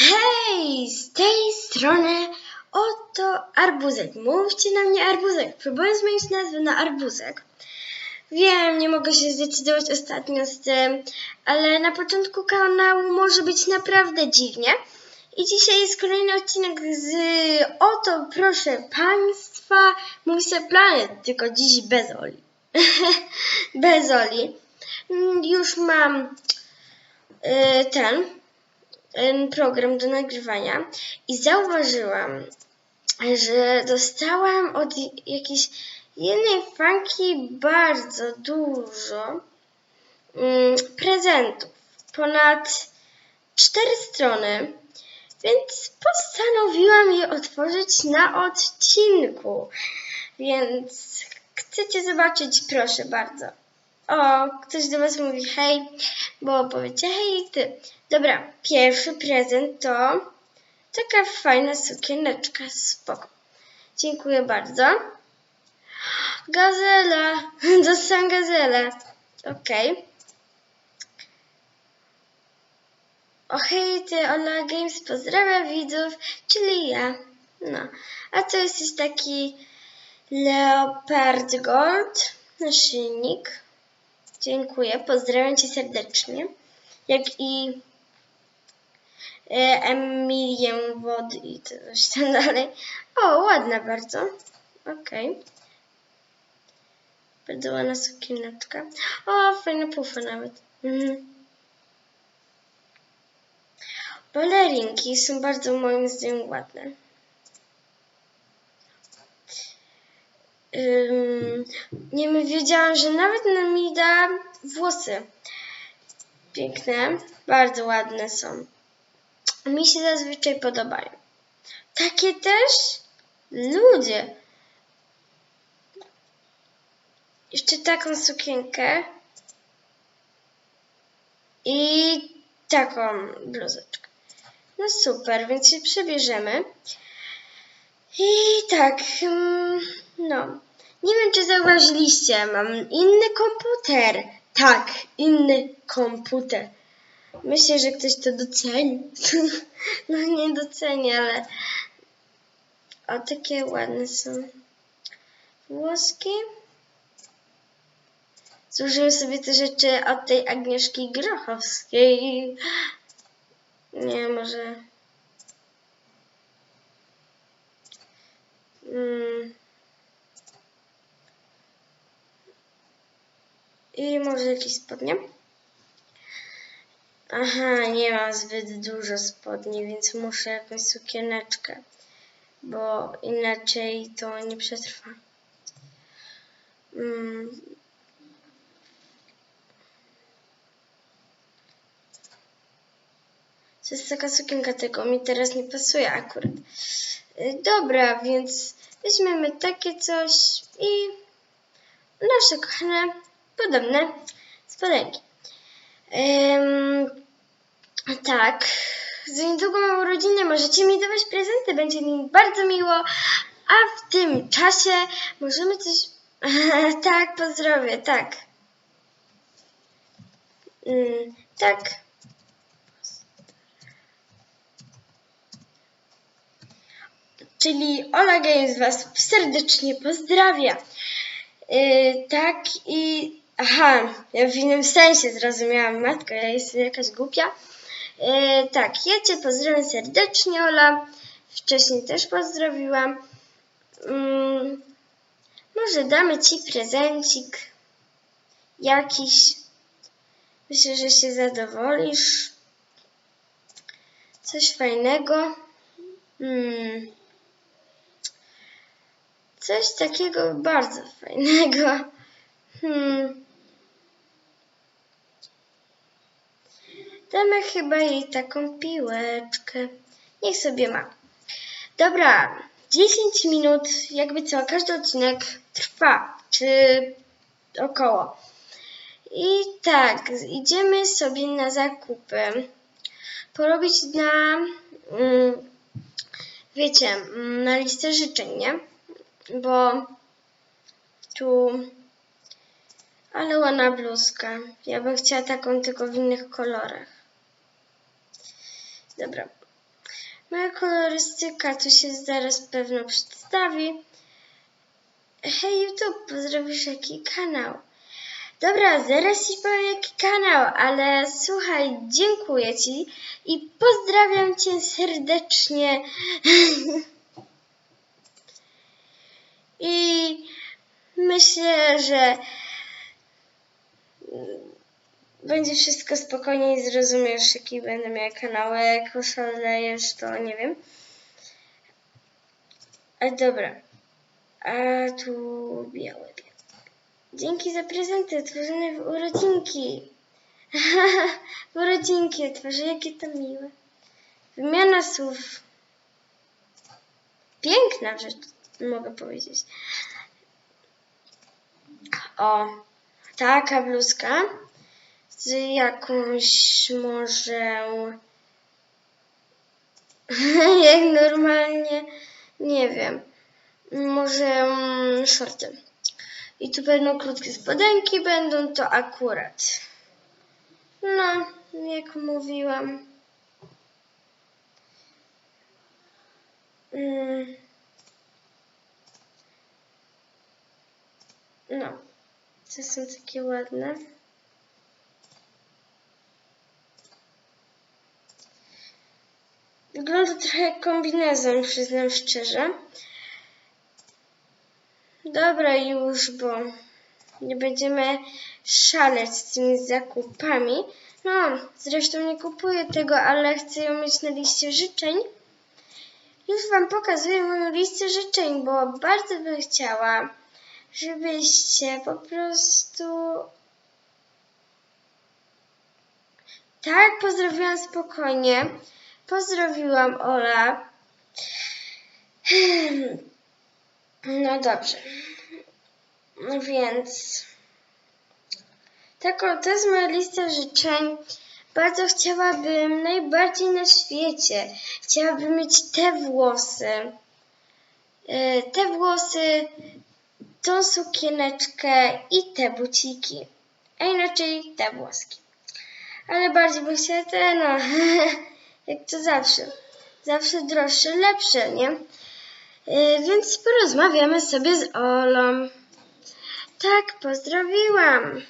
Hej, z tej strony oto Arbuzek. Mówcie na mnie Arbuzek. Próbuję zmienić nazwę na Arbuzek. Wiem, nie mogę się zdecydować ostatnio z tym, ale na początku kanału może być naprawdę dziwnie. I dzisiaj jest kolejny odcinek z Oto proszę Państwa, mój se planet, tylko dziś bez Oli. bez Oli. Już mam y, ten program do nagrywania i zauważyłam, że dostałam od jakiejś jednej fanki bardzo dużo mm, prezentów. Ponad cztery strony, więc postanowiłam je otworzyć na odcinku. Więc chcecie zobaczyć, proszę bardzo. O, ktoś do was mówi hej, bo powiecie hej ty. Dobra, pierwszy prezent to taka fajna sukieneczka, spoko. Dziękuję bardzo. Gazela, dostałam gazelę. Okej. O hej ty, Ola Games pozdrawia widzów, czyli ja. No, a to jest taki Leopard Gold, naszyjnik. Dziękuję, pozdrawiam Cię serdecznie. Jak i e, Emilię Wody i coś tam dalej. O, ładna bardzo. Okej. Bardzo ładna. O, fajne pufy nawet. Mhm. Balerinki są bardzo moim zdaniem ładne. Nie wiedziałam, że nawet na mi da włosy. Piękne, bardzo ładne są. Mi się zazwyczaj podobają. Takie też? Ludzie. Jeszcze taką sukienkę. I taką bluzeczkę. No super, więc się przebierzemy. I tak, no. Nie wiem, czy zauważyliście, mam inny komputer. Tak, inny komputer. Myślę, że ktoś to doceni. No nie doceni, ale... O, takie ładne są włoski. Zużyłem sobie te rzeczy od tej Agnieszki Grochowskiej. Nie, może... Mm. I może jakieś spodnie? Aha, nie mam zbyt dużo spodni, więc muszę jakąś sukieneczkę, bo inaczej to nie przetrwa. Mm. To jest taka sukienka, tylko mi teraz nie pasuje akurat. Y, Dobra, więc weźmiemy takie coś i nasze kochane, podobne spodenki. Tak, za niedługo mam urodziny, możecie mi dawać prezenty, będzie mi bardzo miło, a w tym czasie możemy coś... tak, pozdrowię, tak. Ym, tak. czyli Ola Games Was serdecznie pozdrawia. Yy, tak i aha, ja w innym sensie zrozumiałam, matko, ja jestem jakaś głupia. Yy, tak, ja Cię pozdrawiam serdecznie, Ola. Wcześniej też pozdrowiłam. Yy, może damy Ci prezencik jakiś. Myślę, że się zadowolisz. Coś fajnego. Hmm. Coś takiego bardzo fajnego. Hmm. Damy chyba jej taką piłeczkę. Niech sobie ma. Dobra, 10 minut, jakby co, każdy odcinek trwa, czy około. I tak, idziemy sobie na zakupy. Porobić na, mm, wiecie, mm, na listę życzeń, nie? bo tu ale ładna bluzka. Ja bym chciała taką tylko w innych kolorach. Dobra. Moja kolorystyka tu się zaraz pewno przedstawi. Hej YouTube, pozdrowisz jaki kanał? Dobra, zaraz ci powiem jaki kanał, ale słuchaj, dziękuję ci i pozdrawiam cię serdecznie. I myślę, że będzie wszystko spokojnie i zrozumiesz, jaki będę miała kanał. A Jak oszalejesz, to nie wiem. Ale dobra. A tu białe. Dzięki za prezenty tworzone w urodzinki. w urodzinki tworzę, jakie to miłe. Wymiana słów. Piękna rzecz, mogę powiedzieć. O, taka bluzka z jakąś może jak normalnie nie wiem może mm, shorty. I tu będą krótkie spodenki będą to akurat. No jak mówiłam. Mm. no to są takie ładne Wygląda trochę jak kombinezon, przyznam szczerze. Dobra już, bo nie będziemy szaleć z tymi zakupami. No, zresztą nie kupuję tego, ale chcę ją mieć na liście życzeń. Już Wam pokazuję moją listę życzeń, bo bardzo bym chciała, żebyście po prostu... Tak, pozdrawiam spokojnie. Pozdrowiłam Ola. No dobrze. No Więc taką, to jest moja lista życzeń. Bardzo chciałabym, najbardziej na świecie, chciałabym mieć te włosy. E, Te włosy, tą sukieneczkę i te buciki. A inaczej te włoski. Ale bardziej bym chciała te, no, jak to zawsze. Zawsze droższe, lepsze, nie? Yy, więc porozmawiamy sobie z Olą. Tak, pozdrowiłam.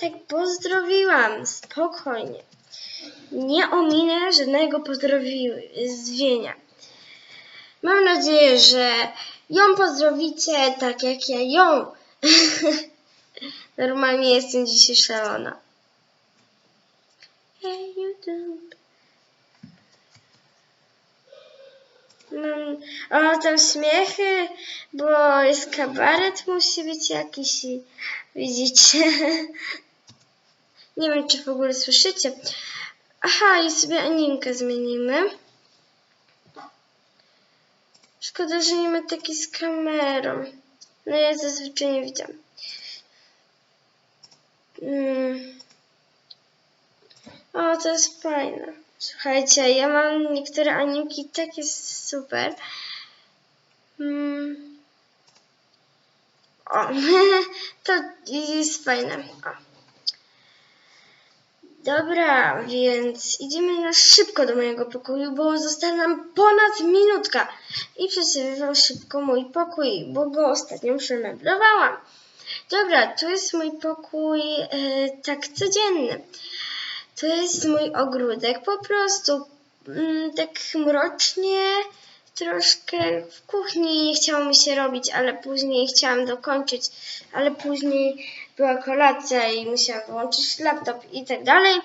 Tak, pozdrowiłam. Spokojnie. Nie ominę żadnego pozdrowienia. Mam nadzieję, że ją pozdrowicie tak jak ja ją. Normalnie jestem dzisiaj szalona. Hey YouTube. Mam, o, tam śmiechy, bo jest kabaret, musi być jakiś i widzicie. Nie wiem, czy w ogóle słyszycie. Aha, i sobie animkę zmienimy. Szkoda, że nie ma takiej z kamerą. No ja zazwyczaj nie widziałam. Mm. O, to jest fajne. Słuchajcie, ja mam niektóre animki takie super. Mm. O, to jest fajne. O. Dobra, więc idziemy na szybko do mojego pokoju, bo została nam ponad minutka. I przesyłam szybko mój pokój, bo go ostatnio przemeblowałam. Dobra, tu jest mój pokój e, tak codzienny. To jest mój ogródek, po prostu mm, tak mrocznie, troszkę w kuchni nie chciało mi się robić, ale później chciałam dokończyć, ale później była kolacja i musiałam wyłączyć laptop i tak dalej.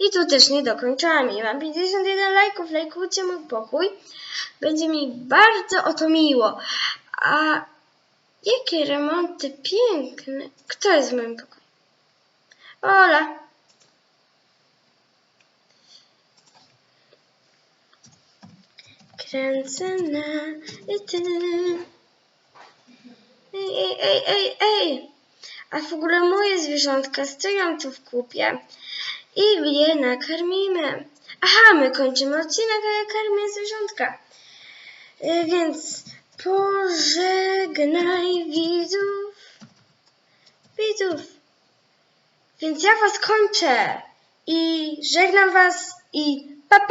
I tu też nie dokończyłam i mam 51 lajków, lajkujcie mój pokój. Będzie mi bardzo o to miło. A jakie remonty piękne. Kto jest w moim pokoju? Ola. Kręcę na i ty. Ej, ej, ej, ej, ej. A w ogóle moje zwierzątka stoją tu w kupie i je nakarmimy. Aha, my kończymy odcinek, a ja karmię zwierzątka. Y, Więc pożegnaj widzów. Widzów. Więc ja was kończę i żegnam was i pa, pa.